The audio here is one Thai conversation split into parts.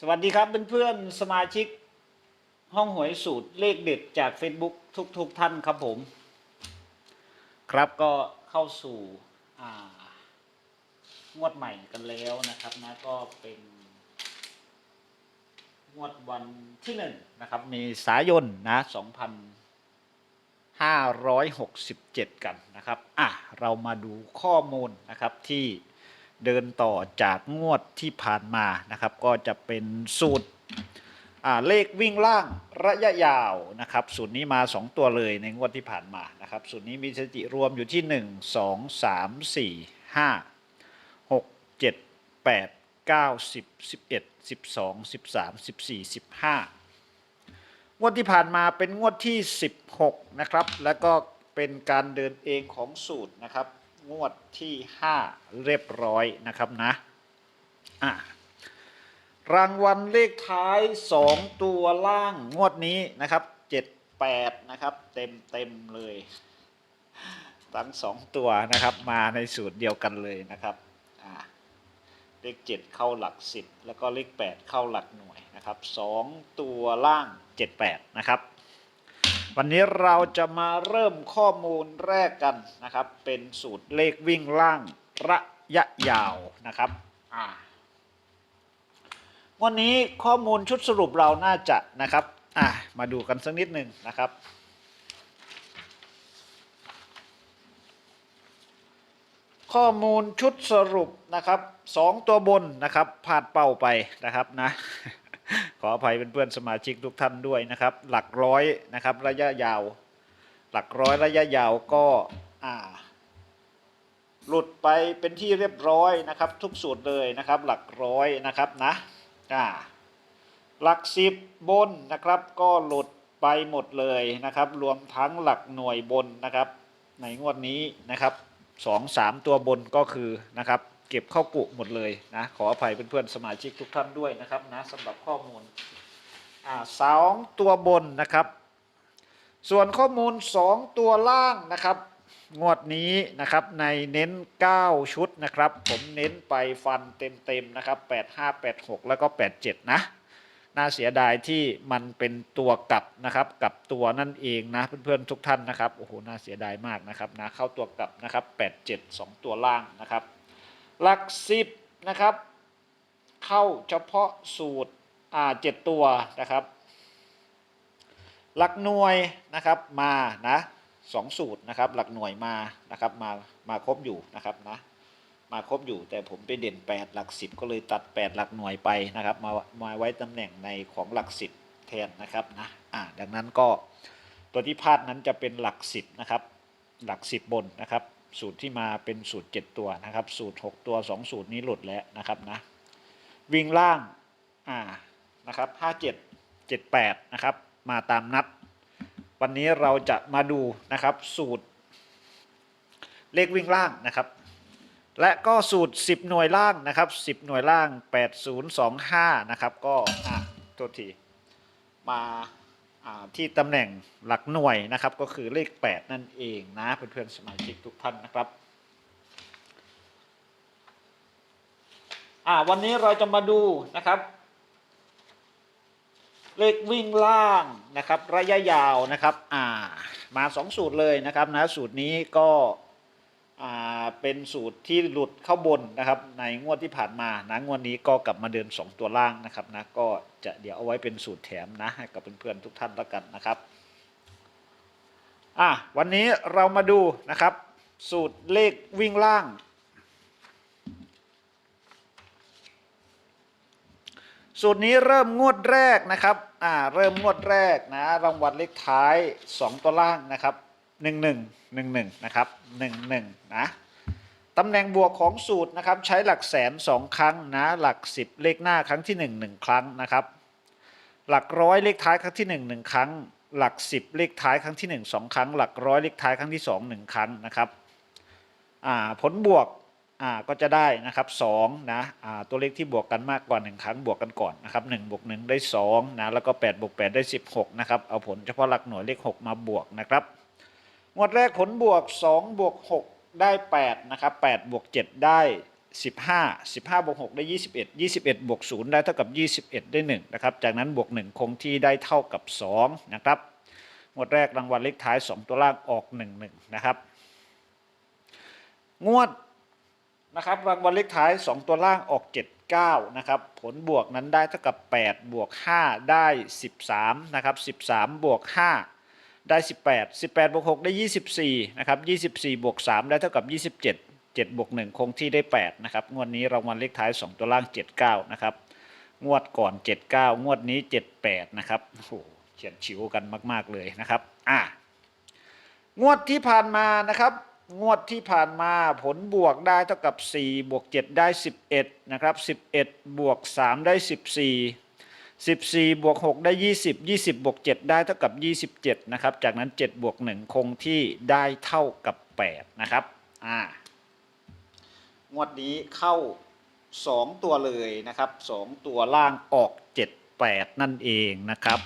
สวัสดีครับเพื่อนๆสมาชิก ห้องหวยสูตรเลขเด็ดจาก Facebook ทุกๆทท่านครับผม ครับก็เข้าสู่งวดใหม่กันแล้วนะครับนะก็เป็น งวดวันที่หนึ่งนะครับเมษายนนะ2,567กันนะครับ อะ เรามาดูข้อมูลนะครับที่ เดินต่อจากงวดที่ผ่านมานะครับ ก็จะเป็นสูตรเลขวิ่งล่างระยะยาวนะครับสูตรนี้มา 2 ตัวเลยในงวดที่ผ่านมานะครับสูตรนี้มีสถิติรวมอยู่ที่ 1 2 3 4 5 6 7 8 9 10 11 12 13 14 15 งวดที่ผ่านมาเป็นงวดที่ 16 นะครับ แล้วก็เป็นการเดินเองของสูตรนะครับ งวดที่ 5 เรียบร้อยนะครับนะอะรางวัลเลขท้าย 2 ตัวล่างงวดนี้นะครับ 78 นะครับเต็มเต็มเลยทั้ง2ตัวนะครับมาในสูตรเดียวกันเลยนะครับเลข 7 เข้าหลัก 10 แล้วก็เลข 8 เข้าหลักหน่วยนะครับ 2 ตัวล่าง 78 นะครับ วันนี้เราจะมาเริ่มข้อมูลแรกกันนะครับ เป็นสูตรเลขวิ่งล่างระยะยาวนะครับอ่าวันนี้ข้อมูลชุดสรุปเราน่าจะนะครับอะมาดูกันสักนิดหนึ่งนะครับข้อมูลชุดสรุปนะครับสองตัวบนนะครับพลาดเป้าไปนะครับนะ ขออภัยเพื่อนๆสมาชิกทุกท่านด้วยนะครับ หลักร้อยนะครับ ระยะยาว หลักร้อยระยะยาวก็อ่า หลุดไปเป็นที่เรียบร้อยนะครับ ทุกสูตรเลยนะครับ หลักร้อยนะครับนะอ่าหลักสิบบนนะครับ ก็หลุดไปหมดเลยนะครับ รวมทั้งหลักหน่วยบนนะครับ ในงวดนี้นะครับสองสามตัวบนก็คือนะครับ เก็บเข้ากุหมดเลยนะขออภัยเพื่อนๆสมาชิกทุกท่านด้วยนะครับนะสำหรับข้อมูลอ่าสองตัวบนนะครับ ส่วนข้อมูล 2 ตัวล่างนะครับ งวดนี้นะครับในเน้น 9 ชุดนะครับ ผมเน้นไปฟันเต็มๆนะครับ 85 86 แล้วก็ 87 นะน่าเสียดายที่มันเป็นตัวกลับนะครับกลับตัวนั่นเองนะเพื่อนๆทุกท่านนะครับโอ้โหน่าเสียดายมากนะครับนะเข้าตัวกลับนะครับ 87 2 ตัวล่างนะครับ หลักสิบนะครับ เข้าเฉพาะสูตรอ่าเจ็ดตัวนะครับ หลักหน่วยนะครับมานะสองสูตรนะครับ หลักหน่วยมานะครับมามาครบอยู่นะครับนะมาครบอยู่แต่ผมไปเด่น 8 หลัก 10 ก็เลยตัด 8 หลักหน่วยไปนะครับ มามาไว้ตำแหน่งในของหลัก 10 แทนนะครับนะอ่าดังนั้นก็ตัวที่พลาดนั้นจะเป็นหลัก 10 นะครับ หลัก 10 บนนะครับ สูตรที่มาเป็นสูตร 7 ตัวนะครับ สูตร 6 ตัว 2 สูตรนี้หลุดแล้วนะครับนะวิ่งล่างอ่านะครับ57 78นะครับมาตามนัด วันนี้เราจะมาดูนะครับสูตร เลขวิ่งล่างนะครับ และก็สูตร 10 หน่วยล่างนะครับ 10 หน่วยล่าง 8025 นะครับ ก็อะตัวทีมา ที่ตำแหน่งหลักหน่วยนะครับ ก็คือเลข 8 นั่นเองนะเพื่อนๆสมาชิกทุกท่านนะครับวันนี้เราจะมาดูนะครับ เลขวิ่งล่างนะครับ ระยะยาวนะครับมาสองสูตรเลยนะครับนะสูตรนี้ก็ เป็นสูตรที่หลุดเข้าบนนะครับ ในงวดที่ผ่านมานะงวดนี้ก็กลับมาเดิน 2 ตัวล่างนะครับนะก็จะเดี๋ยวเอาไว้เป็นสูตรแถมนะให้กับเพื่อนๆทุกท่านแล้วกันนะครับอะวันนี้เรามาดูนะครับ สูตรเลขวิ่งล่าง สูตรนี้เริ่มงวดแรกนะครับอ่าเริ่มงวดแรกนะรางวัลเลขท้าย 2 ตัวล่างนะครับ 1 1 1 1นะครับ1 1นะตำแหน่งบวกของสูตรนะครับใช้หลักแสนสองครั้งนะหลัก 10 เลขหน้าครั้งที่ 1 1 ครั้งนะครับหลักร้อยเลขท้ายครั้งที่ 1 1 ครั้ง หลัก 10 เลขท้ายครั้งที่ 1 2 ครั้ง หลักร้อยเลขท้ายครั้งที่ 2 1 ครั้งนะครับผลบวกก็จะได้นะครับ2นะตัวเลขที่บวกกันมากกว่า 1 ครั้งบวกกันก่อนนะครับ1บวก1ได้2นะแล้วก็8บวก8ได้ 16นะครับเอาผลเฉพาะหลักหน่วยเลข 6 มาบวกนะครับ งวดแรกผลบวก 2 บวก 6 ได้ 8 นะครับ 8 บวก 7 ได้ 15 15 บวก 6 ได้ 21 21 บวก 0 ได้เท่ากับ 21 ได้ 1 นะครับ จากนั้นบวก 1 คงที่ได้เท่ากับ 2 นะครับ งวดแรกรางวัลเลขท้าย 2 ตัวล่างออก 1 1 นะครับ งวดนะครับรางวัลเลขท้าย 2 ตัวล่างออก 79 นะครับ ผลบวกนั้นได้เท่ากับ 8 บวก 5 ได้ 13 นะครับ 13 บวก 5 ได้ 18 18บวก6ได้ 24นะครับ24บวก3ได้เท่ากับ 27 7บวก1คงที่ได้ 8 นะครับ งวดนี้รางวัลเลขท้าย 2 ตัวล่าง 79 นะครับ งวดก่อน 79 งวดนี้ 78 นะครับโอ้โหเฉียดฉิวกันมาก ๆ เลยนะครับ อะงวดที่ผ่านมานะครับ งวดที่ผ่านมาผลบวกได้เท่ากับ 4 บวก 7 ได้ 11 นะครับ 11 บวก 3 ได้ 14 14บวก6ได้ 20 20บวก7ได้เท่ากับ 27 นะครับ จากนั้น7บวก1คงที่ได้เท่ากับ 8 นะครับอ่างวดนี้เข้า 2 ตัวเลยนะครับ 2 ตัวล่างออก 7 8 นั่นเองนะครับ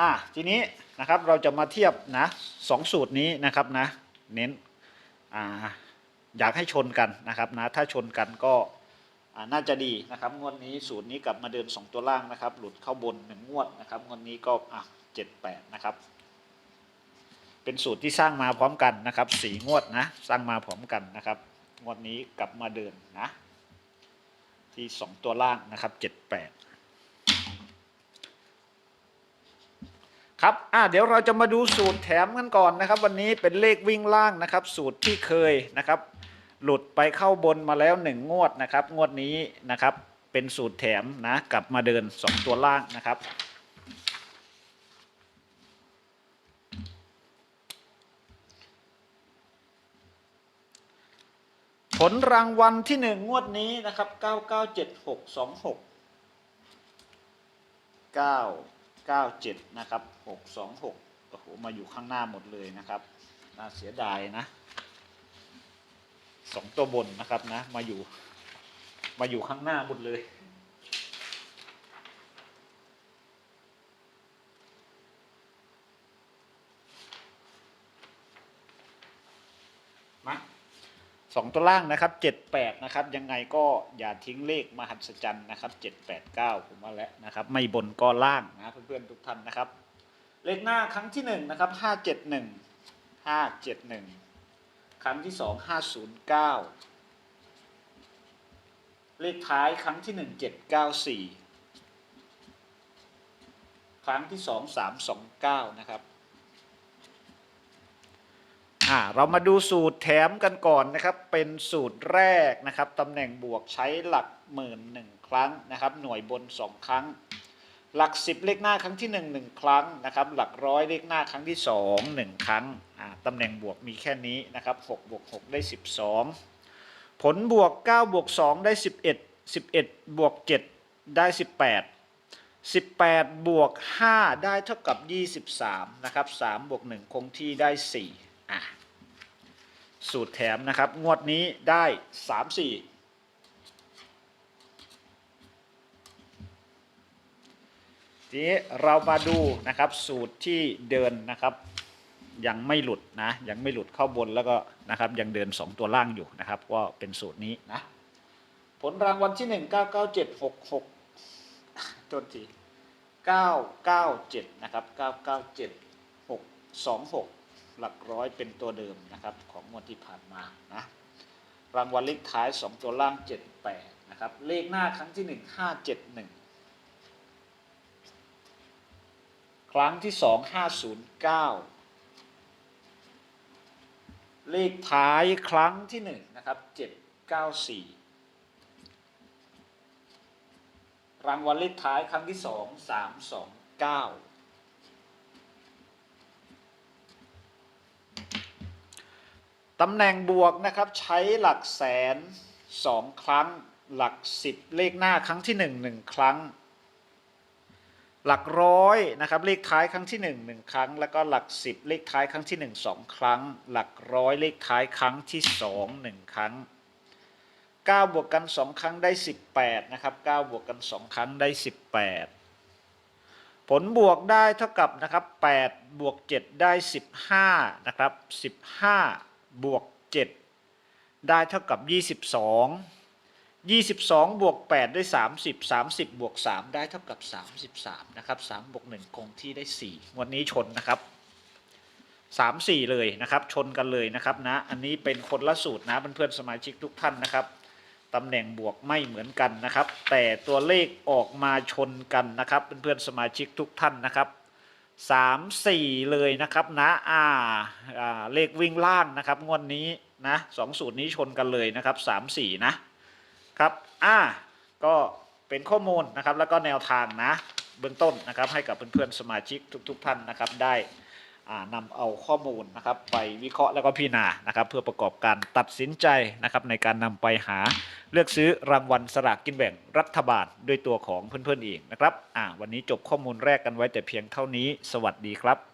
อะทีนี้นะครับเราจะมาเทียบนะสองสูตรนี้นะครับนะเน้นอ่าอยากให้ชนกันนะครับนะถ้าชนกันก็ น่าจะดีนะครับงวดนี้สูตรนี้กลับมาเดิน 2 ตัวล่างนะครับ หลุดเข้าบนหนึ่งงวดนะครับงวดนี้ก็อะเจ็ดแปดนะครับ เป็นสูตรที่สร้างมาพร้อมกันนะครับสี่งวดนะสร้างมาพร้อมกันนะครับ งวดนี้กลับมาเดินนะ ที่ 2 ตัวล่างนะครับเจ็ดแปดครับ อ่าเดี๋ยวเราจะมาดูสูตรแถมกันก่อนนะครับ วันนี้เป็นเลขวิ่งล่างนะครับ สูตรที่เคยนะครับ หลุดไปเข้าบนมาแล้วหนึ่งงวดนะครับ งวดนี้นะครับ เป็นสูตรแถมนะ กลับมาเดิน 2 ตัวล่างนะครับ ผลรางวัลที่หนึ่งงวดนี้นะครับ 997626 997 นะครับ 626 โอ้โห มาอยู่ข้างหน้าหมดเลยนะครับ น่าเสียดายนะ สองตัวบนนะครับนะ มาอยู่ มาอยู่ข้างหน้าหมดเลย มาสองตัวล่างนะครับเจ็ดแปดนะครับ ยังไงก็อย่าทิ้งเลขมหัศจรรย์นะครับเจ็ดแปดเก้าผมว่าแล้วนะครับ ไม่บนก็ล่างนะเพื่อนๆทุกท่านนะครับ เลขหน้าครั้งที่หนึ่งนะครับห้าเจ็ดหนึ่งห้าเจ็ดหนึ่ง ครั้งที่สองห้าศูนย์เก้าเลขท้ายครั้งที่หนึ่งเจ็ดเก้าสี่ครั้งที่สองสามสองเก้านะครับอ่าเรามาดูสูตรแถมกันก่อนนะครับ เป็นสูตรแรกนะครับตำแหน่งบวกใช้หลักหมื่นหนึ่งครั้งนะครับ หน่วยบนสองครั้ง หลักสิบเลขหน้าครั้งที่หนึ่งหนึ่งครั้งนะครับ หลักร้อยเลขหน้าครั้งที่สองหนึ่งครั้ง ตำแหน่งบวกมีแค่นี้นะครับหกบวกหกได้สิบสองผลบวกเก้าบวกสองได้สิบเอ็ดสิบเอ็ดบวกเจ็ดได้สิบแปด18 บวก 5 ได้เท่ากับ 23 นะครับ3บวก 1 คงที่ได้ 4 อะ สูตรแถมนะครับ งวดนี้ได้ 3 4ทีนี้เรามาดูนะครับสูตรที่เดินนะครับ ยังไม่หลุดนะยังไม่หลุดเข้าบนแล้วก็นะครับยังเดิน 2 ตัวล่างอยู่นะครับก็เป็นสูตรนี้นะผลรางวัลที่ 1 99766โทษที997นะครับ997 626 หลักร้อยเป็นตัวเดิมนะครับของงวดที่ผ่านมานะรางวัลเลขท้าย 2 ตัวล่าง 78นะครับเลขหน้าครั้งที่ 1 571ครั้งที่ 2 509 เลขท้ายครั้งที่1นะครับ794รางวัลเลขท้ายครั้งที่สองสามสองเก้าตำแหน่งบวกนะครับใช้หลักแสนสองครั้ง หลักสิบเลขหน้าครั้งที่หนึ่งหนึ่งครั้ง หลักร้อยนะครับเลขท้ายครั้งที่หนึ่งหนึ่งครั้ง แล้วก็หลักสิบเลขท้ายครั้งที่หนึ่งสองครั้ง หลักร้อยเลขท้ายครั้งที่สองหนึ่งครั้ง 9 บวกกัน 2 ครั้งได้ 18นะครับ9บวกกัน 2 ครั้งได้ 18 ผลบวกได้เท่ากับนะครับ8บวก 7 ได้ 15นะครับ15 บวก 7 ได้เท่ากับ 22 22 บวก 8 ได้ 30 30 บวก 3 ได้เท่ากับ 33 นะครับ 3 บวก 1 คงที่ได้ 4วดนี้ชนนะครับ 3 4 เลยนะครับ ชนกันเลยนะครับนะ อันนี้เป็นคนละสูตรนะเพื่อนๆสมาชิกทุกท่านนะครับ ตำแหน่งบวกไม่เหมือนกันนะครับ แต่ตัวเลขออกมาชนกันนะครับเพื่อนๆสมาชิกทุกท่านนะครับสามสี่เลยนะครับนะอ่าเลขวิ่งล่างนะครับงวดนี้นะสองสูตรนี้ชนกันเลยนะครับสามสี่นะ ครับอ่าก็เป็นข้อมูลนะครับแล้วก็แนวทางนะเบื้องต้นนะครับให้กับเพื่อนๆสมาชิกทุก ๆ ท่านนะครับได้นำเอาข้อมูลนะครับไปวิเคราะห์แล้วก็พิจารณานะครับ เพื่อประกอบการตัดสินใจนะครับในการนำไปหาเลือกซื้อรางวัลสลากกินแบ่งรัฐบาลด้วยตัวของเพื่อนๆเองนะครับอ่าวันนี้จบข้อมูลแรกกันไว้แต่เพียงเท่านี้ สวัสดีครับ